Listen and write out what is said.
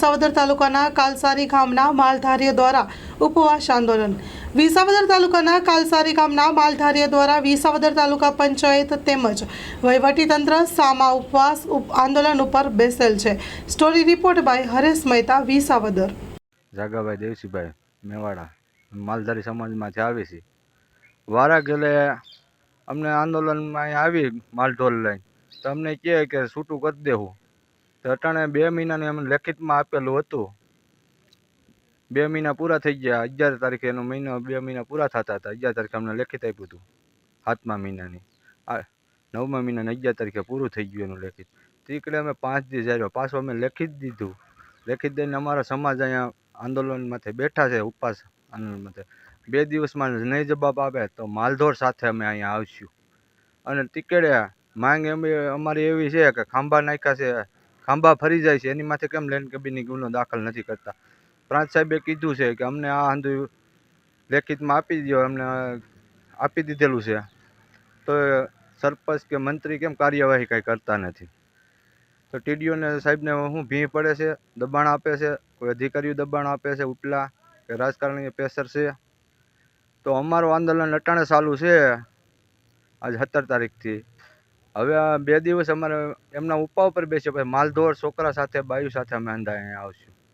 વિસાવદર તાલુકાના કાલસારી ગામના માલધારીઓ દ્વારા ઉપવાસ આંદોલન. વિસાવદર તાલુકાના કાલસારી ગામના માલધારીઓ દ્વારા વિસાવદર તાલુકા પંચાયત તેમજ વહીવટીતંત્ર સામા ઉપવાસ ઉપ- આંદોલન ઉપર બેસેલ છે. Story report by Haresh Mehta, Visavadar. Jagabhai Devsibhai, Mewada, Maldhari સમાજમાંથી આવી છે વારા ગેલે અમને આંદોલનમાં આવી માલઢોલ લઈને. તો અમને કહે કે છૂટું કરી દેવું. તો અટાણે બે મહિનાની અમે લેખિતમાં આપેલું હતું. બે મહિના પૂરા થઈ ગયા. અગિયાર તારીખે એનો મહિનો, બે મહિના પૂરા થતા હતા. અગિયાર તારીખે અમને લેખિત આપ્યું હતું. સાતમા મહિનાની. આ નવમા મહિનાની અગિયાર તારીખે પૂરું થઈ ગયું એનું લેખિત. તીકડે અમે પાંચ દિવસ જાર્યો પાછું અમે લેખિત દીધું. લેખિત દઈને અમારા સમાજ અહીંયા આંદોલન માથે બેઠા છે, ઉપવાસ આંદોલન માથે બે દિવસમાં નહીં જવાબ આવે તો માલધોર સાથે અમે અહીંયા આવશું. અને તીકડે માંગ એમ અમારી એવી છે કે ખાંભા નાખ્યા છે. ખાંભા ફરી જાય છે. એની માથે કેમ લેન્ડ કેબિનની ગુનો દાખલ નથી કરતા? પ્રાંત સાહેબે કીધું છે કે અમને આ આંધુ લેખિતમાં આપી દો અમને આપી દીધેલું છે. તો સરપંચ કે મંત્રી કેમ કાર્યવાહી કાંઈ કરતા નથી? તો ટીડીઓને સાહેબને શું ભી પડે છે, દબાણ આપે છે, કોઈ અધિકારીઓ દબાણ આપે છે, ઉપલા કે રાજકારણીય પ્રેશર છે. તો અમારું આંદોલન અટાણે ચાલુ છે. આજ સત્તર તારીખથી. હવે આ બે દિવસ અમારે એમના ઉપા ઉપર બેસીએ પછી માલધોર છોકરા સાથે, બાયુ સાથે અમે અહીંયા આવશું.